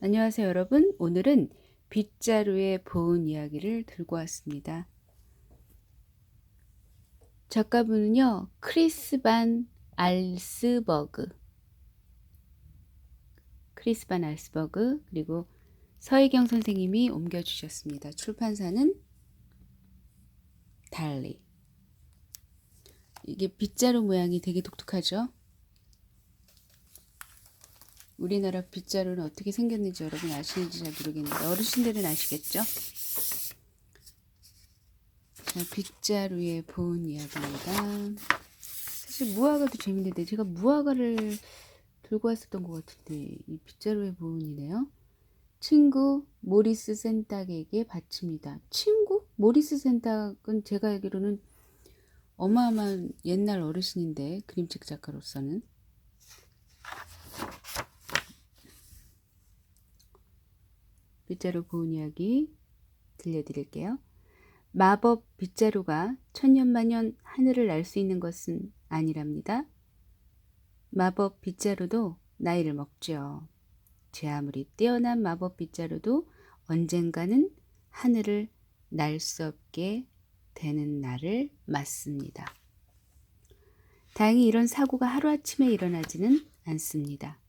안녕하세요, 여러분. 오늘은 빗자루의 보은 이야기를 들고 왔습니다. 작가분은요, 크리스 반 알스버그. 크리스 반 알스버그, 그리고 서희경 선생님이 옮겨주셨습니다. 출판사는 달리. 이게 빗자루 모양이 되게 독특하죠? 우리나라 빗자루는 어떻게 생겼는지 여러분 아시는지 잘 모르겠는데 어르신들은 아시겠죠? 자, 빗자루의 보은 이야기입니다. 사실 무화과도 재밌는데 제가 무화과를 들고 왔었던 것 같은데 이 빗자루의 보은이네요. 친구 모리스 센탁에게 바칩니다. 친구? 모리스 센탁은 제가 알기로는 어마어마한 옛날 어르신인데 그림책 작가로서는 빗자루 보은 이야기 들려드릴게요. 마법 빗자루가 천년만년 하늘을 날 수 있는 것은 아니랍니다. 마법 빗자루도 나이를 먹죠. 제 아무리 뛰어난 마법 빗자루도 언젠가는 하늘을 날 수 없게 되는 날을 맞습니다. 다행히 이런 사고가 하루아침에 일어나지는 않습니다.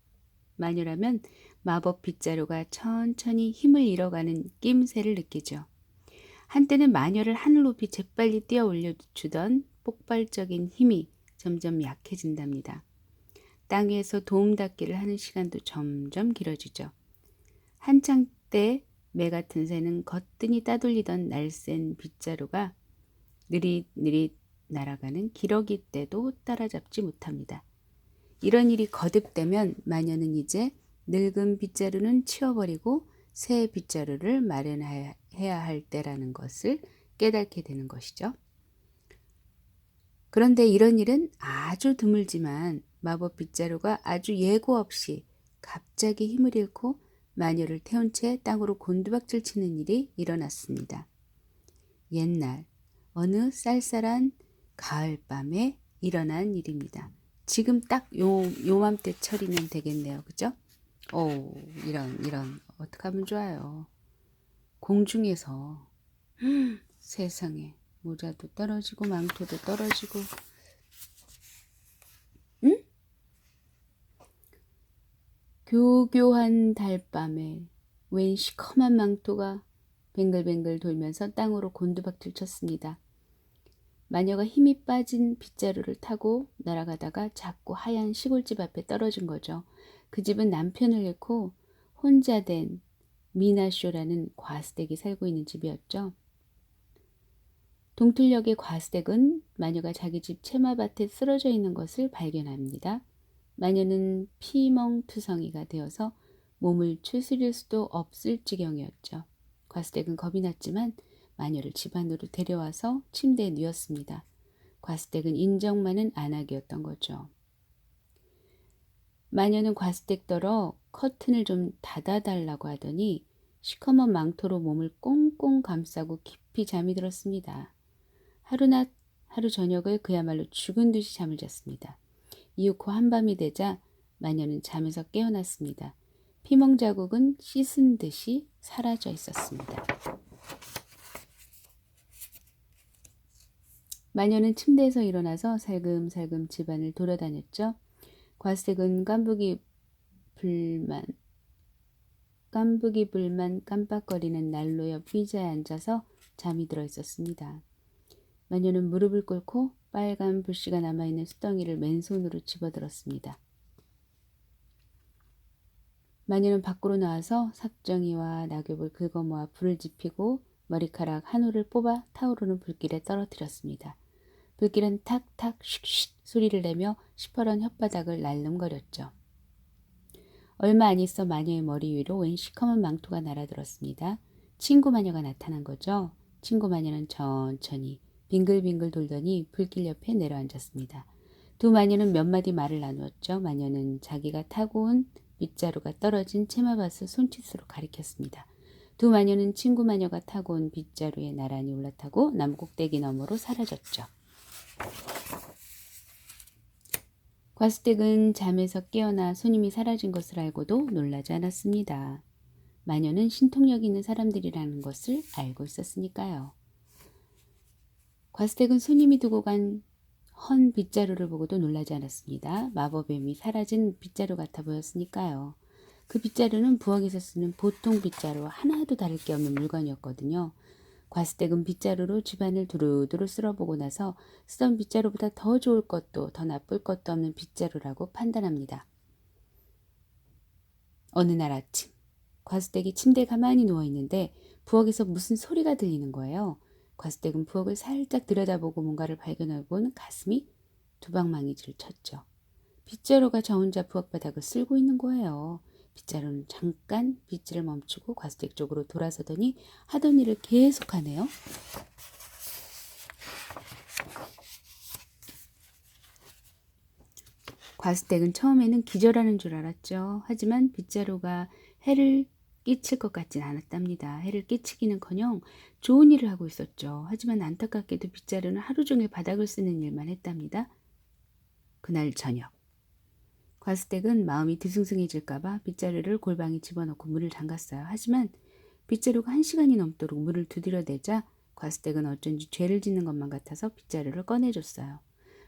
마녀라면 마법 빗자루가 천천히 힘을 잃어가는 낌새를 느끼죠. 한때는 마녀를 하늘 높이 재빨리 뛰어 올려주던 폭발적인 힘이 점점 약해진답니다. 땅 위에서 도움 닫기를 하는 시간도 점점 길어지죠. 한창 때 매 같은 새는 거뜬히 따돌리던 날쌘 빗자루가 느릿느릿 날아가는 기러기 때도 따라잡지 못합니다. 이런 일이 거듭되면 마녀는 이제 늙은 빗자루는 치워버리고 새 빗자루를 마련해야 할 때라는 것을 깨닫게 되는 것이죠. 그런데 이런 일은 아주 드물지만 마법 빗자루가 아주 예고 없이 갑자기 힘을 잃고 마녀를 태운 채 땅으로 곤두박질 치는 일이 일어났습니다. 옛날 어느 쌀쌀한 가을밤에 일어난 일입니다. 지금 딱 요, 요맘때 철이면 되겠네요. 그죠? 오, 이런, 이런. 어떡하면 좋아요. 공중에서 세상에 모자도 떨어지고 망토도 떨어지고 응? 교교한 달밤에 웬 시커먼 망토가 뱅글뱅글 돌면서 땅으로 곤두박질 쳤습니다. 마녀가 힘이 빠진 빗자루를 타고 날아가다가 작고 하얀 시골집 앞에 떨어진 거죠. 그 집은 남편을 잃고 혼자 된 미나쇼라는 과스댁이 살고 있는 집이었죠. 동틀역의 과스댁은 마녀가 자기 집 채마밭에 쓰러져 있는 것을 발견합니다. 마녀는 피멍투성이가 되어서 몸을 추스릴 수도 없을 지경이었죠. 과스댁은 겁이 났지만 마녀를 집 안으로 데려와서 침대에 누웠습니다. 과스댁은 인정만은 안 하기였던 거죠. 마녀는 과스댁더러 커튼을 좀 닫아달라고 하더니 시커먼 망토로 몸을 꽁꽁 감싸고 깊이 잠이 들었습니다. 하루낮 하루 저녁을 그야말로 죽은 듯이 잠을 잤습니다. 이윽고 한밤이 되자 마녀는 잠에서 깨어났습니다. 피멍 자국은 씻은 듯이 사라져 있었습니다. 마녀는 침대에서 일어나서 살금살금 집안을 돌아다녔죠. 과스댁은 깐부기 불만 깐부기 불만 깜빡거리는 난로 옆 의자에 앉아서 잠이 들어 있었습니다. 마녀는 무릎을 꿇고 빨간 불씨가 남아있는 수덩이를 맨손으로 집어들었습니다. 마녀는 밖으로 나와서 삭정이와 낙엽을 긁어모아 불을 지피고 머리카락 한 올을 뽑아 타오르는 불길에 떨어뜨렸습니다. 불길은 탁탁 슉슉 소리를 내며 시퍼런 혓바닥을 날름거렸죠. 얼마 안 있어 마녀의 머리 위로 웬 시커먼 망토가 날아들었습니다. 친구 마녀가 나타난 거죠. 친구 마녀는 천천히 빙글빙글 돌더니 불길 옆에 내려앉았습니다. 두 마녀는 몇 마디 말을 나누었죠. 마녀는 자기가 타고 온 빗자루가 떨어진 채마밭을 손짓으로 가리켰습니다. 두 마녀는 친구 마녀가 타고 온 빗자루에 나란히 올라타고 나무 꼭대기 너머로 사라졌죠. 과수댁은 잠에서 깨어나 손님이 사라진 것을 알고도 놀라지 않았습니다. 마녀는 신통력 있는 사람들이라는 것을 알고 있었으니까요. 과스텍은 손님이 두고 간 헌 빗자루를 보고도 놀라지 않았습니다. 마법뱀이 사라진 빗자루 같아 보였으니까요. 그 빗자루는 부엌에서 쓰는 보통 빗자루와 하나도 다를 게 없는 물건이었거든요. 과스텍은 빗자루로 집안을 두루두루 쓸어보고 나서 쓰던 빗자루보다 더 좋을 것도 더 나쁠 것도 없는 빗자루라고 판단합니다. 어느 날 아침 과스텍이 침대에 가만히 누워있는데 부엌에서 무슨 소리가 들리는 거예요. 과스텍은 부엌을 살짝 들여다보고 뭔가를 발견하고는 가슴이 두방망이질 쳤죠. 빗자루가 저 혼자 부엌 바닥을 쓸고 있는 거예요. 빗자루는 잠깐 빗질을 멈추고 과스텍 쪽으로 돌아서더니 하던 일을 계속하네요. 과스텍은 처음에는 기절하는 줄 알았죠. 하지만 빗자루가 해를 끼칠 것 같진 않았답니다. 해를 끼치기는커녕 좋은 일을 하고 있었죠. 하지만 안타깝게도 빗자루는 하루 종일 바닥을 쓰는 일만 했답니다. 그날 저녁 과스텍은 마음이 드승승해질까봐 빗자루를 골방에 집어넣고 문을 잠갔어요. 하지만 빗자루가 한 시간이 넘도록 문을 두드려대자 과스텍은 어쩐지 죄를 짓는 것만 같아서 빗자루를 꺼내줬어요.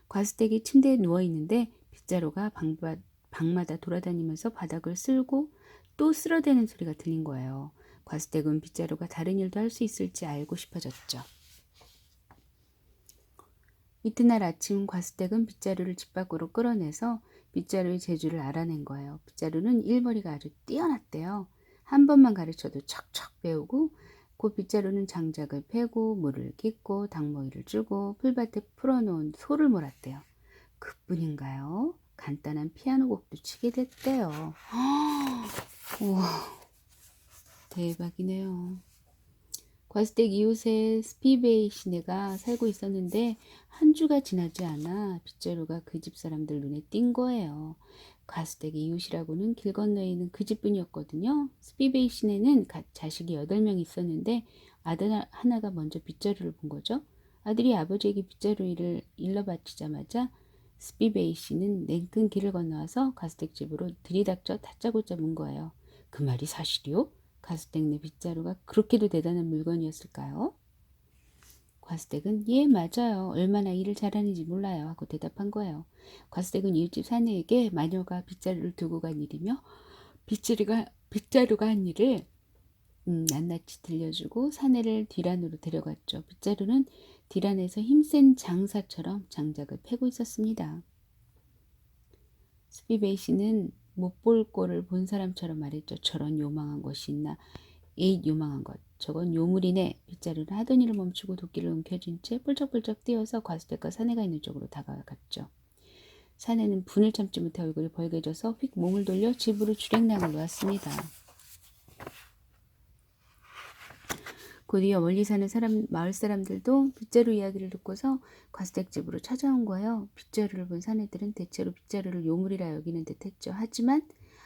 과스텍이 침대에 누워있는데 빗자루가 방바, 방마다 돌아다니면서 바닥을 쓸고 또 쓸어대는 소리가 들린 거예요. 과스텍은 빗자루가 다른 일도 할 수 있을지 알고 싶어졌죠. 이튿날 아침 과스텍은 빗자루를 집 밖으로 끌어내서 빗자루의 재주를 알아낸 거예요. 빗자루는 일머리가 아주 뛰어났대요. 한 번만 가르쳐도 척척 배우고 그 빗자루는 장작을 패고 물을 깃고 닭모이를 주고 풀밭에 풀어놓은 소를 몰았대요. 그뿐인가요? 간단한 피아노 곡도 치게 됐대요. 우와 대박이네요. 과스텍 이웃에 스피베이 시네가 살고 있었는데 한 주가 지나지 않아 빗자루가 그 집 사람들 눈에 띈 거예요. 과스텍 이웃이라고는 길 건너에 있는 그 집뿐이었거든요. 스피베이 시네는 자식이 8명 있었는데 아들 하나가 먼저 빗자루를 본 거죠. 아들이 아버지에게 빗자루 일을 일러 바치자마자 스피베이 씨는 냉큼 길을 건너와서 가스텍 집으로 들이닥쳐 다짜고짜 문 거예요. 그 말이 사실이요? 가스텍네 빗자루가 그렇게도 대단한 물건이었을까요? 과스텍은 예 맞아요. 얼마나 일을 잘하는지 몰라요 하고 대답한 거예요. 과스텍은 이웃집 사내에게 마녀가 빗자루를 두고 간 일이며 빗자루가 빗자루가 한 일을 음, 낱낱이 들려주고 사내를 뒤란으로 데려갔죠. 빗자루는 뒤란에서 힘센 장사처럼 장작을 패고 있었습니다. 스피베이 씨는 못 볼 꼴을 본 사람처럼 말했죠. 저런 요망한 것이 있나. 에잇 요망한 것. 저건 요물이네. 빗자루를 하던 일을 멈추고 도끼를 움켜쥔 채 뿔쩍뿔쩍 뛰어서 과수대가 사내가 있는 쪽으로 다가갔죠. 사내는 분을 참지 못해 얼굴이 벌개져서 휙 몸을 돌려 집으로 주랭랑을 놓았습니다. 곧이어 멀리 사는 사람, 마을 사람들도 빗자루 이야기를 듣고서 과수댁집으로 찾아온 거예요. 빗자루를 본 사내들은 대체로 빗자루를 요물이라 여기는 듯 했죠. 하지만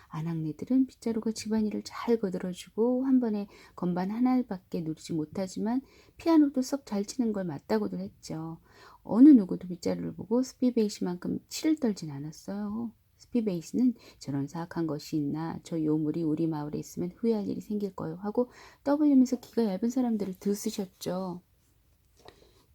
아낙네들은 빗자루가 집안일을 잘 거들어주고 한 번에 건반 하나밖에 누리지 못하지만 피아노도 썩 잘 치는 걸 맞다고도 했죠. 어느 누구도 빗자루를 보고 스피베이시만큼 치를 떨진 않았어요. 스피베이스는 저런 사악한 것이 있나 저 요물이 우리 마을에 있으면 후회할 일이 생길 거요 하고 떠벌리면서 기가 얇은 사람들을 드으셨죠.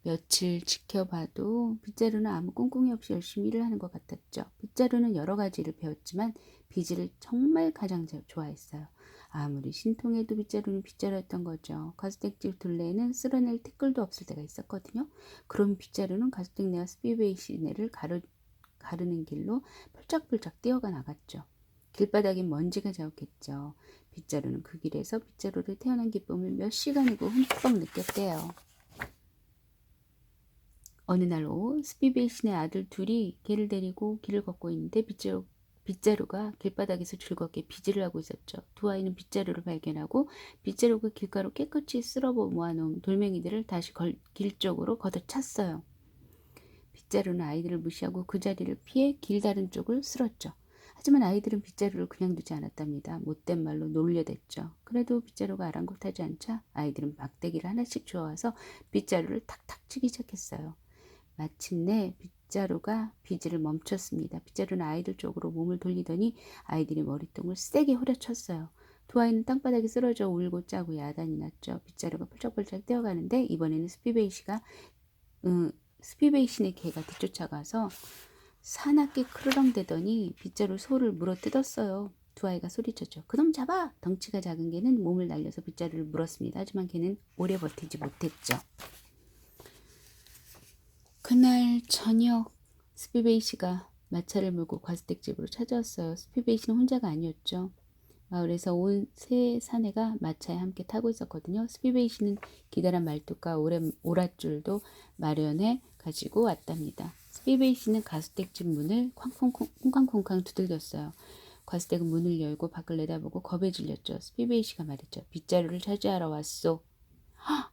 며칠 지켜봐도 빗자루는 아무 꿍꿍이 없이 열심히 일을 하는 것 같았죠. 빗자루는 여러 가지 를 배웠지만 비지를 정말 가장 좋아했어요. 아무리 신통해도 빗자루는 빗자루였던 거죠. 가스텍집 둘레에는 쓸어낼 티끌도 없을 때가 있었거든요. 그럼 빗자루는 가스텍네와 스피베이시네를 가르, 가르는 길로 펄쩍펄쩍 뛰어가 나갔죠. 길바닥엔 먼지가 자욱했죠. 빗자루는 그 길에서 빗자루를 태어난 기쁨을 몇 시간이고 흠뻑 느꼈대요. 어느 날 오후 스피베이 신의 아들 둘이 개를 데리고 길을 걷고 있는데 빗자루, 빗자루가 길바닥에서 즐겁게 비질을 하고 있었죠. 두 아이는 빗자루를 발견하고 빗자루가 길가로 깨끗이 쓸어 모아놓은 돌멩이들을 다시 걸, 길 쪽으로 걷어찼어요. 빗자루는 아이들을 무시하고 그 자리를 피해 길 다른 쪽을 쓸었죠. 하지만 아이들은 빗자루를 그냥 두지 않았답니다. 못된 말로 놀려댔죠. 그래도 빗자루가 아랑곳하지 않자 아이들은 막대기를 하나씩 주워와서 빗자루를 탁탁 치기 시작했어요. 마침내 빗자루가 비지를 멈췄습니다. 빗자루는 아이들 쪽으로 몸을 돌리더니 아이들이 머리통을 세게 후려쳤어요. 두 아이는 땅바닥에 쓰러져 울고 짜고 야단이 났죠. 빗자루가 펄쩍펄쩍 뛰어가는데 이번에는 스피베이시가 음, 스피베이신의 개가 뒤쫓아가서 사납게 크르렁대더니 빗자루 소를 물어 뜯었어요. 두 아이가 소리쳤죠. 그놈 잡아! 덩치가 작은 개는 몸을 날려서 빗자루를 물었습니다. 하지만 개는 오래 버티지 못했죠. 그날 저녁 스피베이 씨가 마차를 몰고 과스댁 집으로 찾아왔어요. 스피베이 씨는 혼자가 아니었죠. 마을에서 온 세 사내가 마차에 함께 타고 있었거든요. 스피베이 씨는 기다란 말뚝과 오래, 오랏줄도 마련해 가지고 왔답니다. 스피베이 씨는 가스댁 집 문을 쾅쾅, 쿵쾅쿵쾅 두들겼어요. 과스댁은 문을 열고 밖을 내다보고 겁에 질렸죠. 스피베이 씨가 말했죠. 빗자루를 차지하러 왔소. 헉!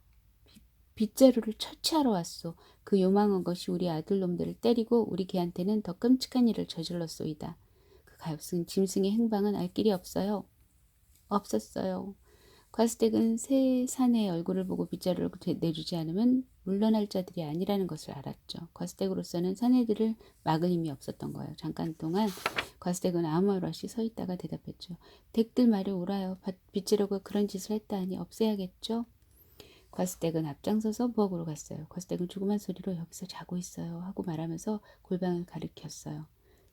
빗자루를 처치하러 왔소. 그 요망한 것이 우리 아들놈들을 때리고 우리 개한테는 더 끔찍한 일을 저질렀소이다. 그 가엾은 짐승의 행방은 알 길이 없어요. 없었어요. 과스댁은 새 사내의 얼굴을 보고 빗자루를 내주지 않으면 물러날 자들이 아니라는 것을 알았죠. 과스댁으로서는 사내들을 막을 힘이 없었던 거예요. 잠깐 동안 과스댁은 아무 말 없이 서 있다가 대답했죠. 댁들 말이 옳아요. 빗자루가 그런 짓을 했다 하니 없애야겠죠. 과스댁은 앞장서서 부엌으로 갔어요. 과스댁은 조그만 소리로 여기서 자고 있어요 하고 말하면서 골방을 가리켰어요.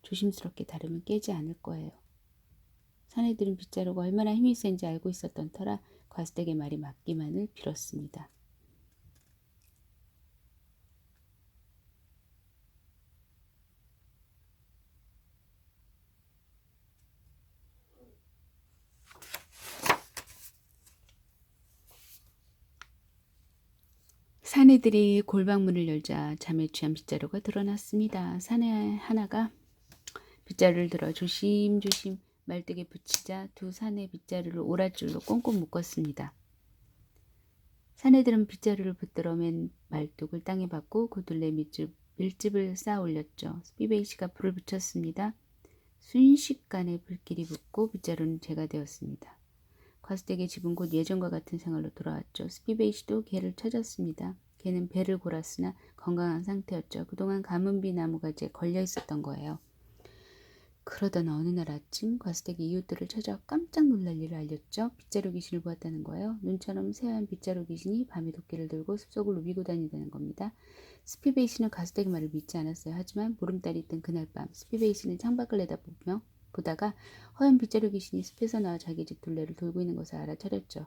조심스럽게 다루면 깨지 않을 거예요. 사내들은 빗자루가 얼마나 힘이 센지 알고 있었던 터라 과스댁의 말이 맞기만을 빌었습니다. 사내들이 골방문을 열자 잠에 취한 빗자루가 드러났습니다. 사내 하나가 빗자루를 들어 조심조심 말뚝에 붙이자 두 사내 빗자루를 오랏줄로 꽁꽁 묶었습니다. 사내들은 빗자루를 붙들어 맨 말뚝을 땅에 박고 고둘레 밑집, 밀집을 쌓아 올렸죠. 스피베이시가 불을 붙였습니다. 순식간에 불길이 붙고 빗자루는 재가 되었습니다. 과스댁의 집은 곧 예전과 같은 생활로 돌아왔죠. 스피베이시도 개를 찾았습니다. 개는 배를 골았으나 건강한 상태였죠. 그동안 가문비 나무 가지에 걸려 있었던 거예요. 그러던 어느 날 아침 과스댁이 이웃들을 찾아 깜짝 놀랄 일을 알렸죠. 빗자루 귀신을 보았다는 거예요. 눈처럼 새하얀 빗자루 귀신이 밤에 도끼를 들고 숲속을 누비고 다니다는 겁니다. 스피베이시는 과스댁의 말을 믿지 않았어요. 하지만 보름달이 뜬 그날 밤 스피베이시는 창밖을 내다보며 보다가 허연 빗자루 귀신이 숲에서 나와 자기 집 둘레를 돌고 있는 것을 알아차렸죠.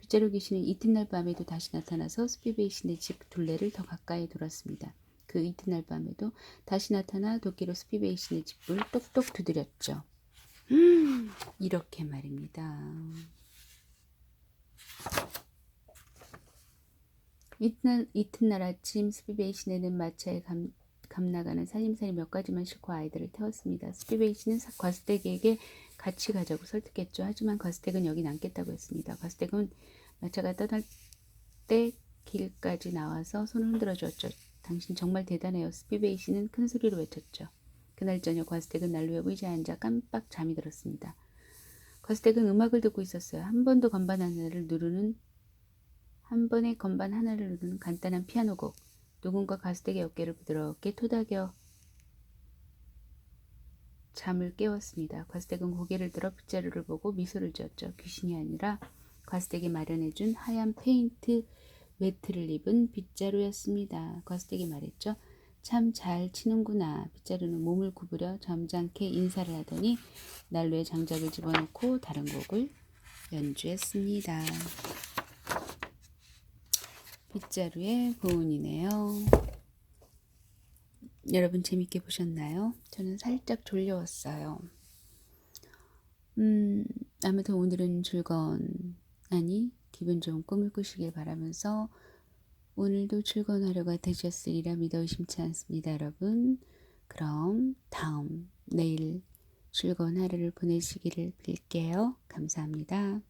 빗자루 귀신은 이튿날 밤에도 다시 나타나서 스피베이신의 집 둘레를 더 가까이 돌았습니다. 그 이튿날 밤에도 다시 나타나 도끼로 스피베이신의 집을 똑똑 두드렸죠. 음, 이렇게 말입니다. 이튿날, 이튿날 아침 스피베이신에는 마차에 감, 감나가는 살림살이 몇 가지만 싣고 아이들을 태웠습니다. 스피베이시는 과스댁에게 같이 가자고 설득했죠. 하지만 과스댁은 여기 남겠다고 했습니다. 과스댁은 마차가 떠날 때 길까지 나와서 손을 흔들어 줬죠. 당신 정말 대단해요. 스피베이시는 큰 소리로 외쳤죠. 그날 저녁 과스댁은 난로에 의자에 앉아 깜빡 잠이 들었습니다. 과스댁은 음악을 듣고 있었어요. 한 번도 건반 하나를 누르는 한 번에 건반 하나를 누르는 간단한 피아노 곡. 누군가 가스댁의 어깨를 부드럽게 토닥여 잠을 깨웠습니다. 과스댁은 고개를 들어 빗자루를 보고 미소를 지었죠. 귀신이 아니라 과스댁이 마련해준 하얀 페인트 외트를 입은 빗자루였습니다. 과스댁이 말했죠. 참 잘 치는구나. 빗자루는 몸을 구부려 점잖게 인사를 하더니 난로에 장작을 집어넣고 다른 곡을 연주했습니다. 빗자루의 보은이네요. 여러분 재밌게 보셨나요? 저는 살짝 졸려왔어요. 음, 아무튼 오늘은 즐거운, 아니, 기분 좋은 꿈을 꾸시길 바라면서 오늘도 즐거운 하루가 되셨으리라 믿어 의심치 않습니다, 여러분. 그럼 다음, 내일 즐거운 하루를 보내시기를 빌게요. 감사합니다.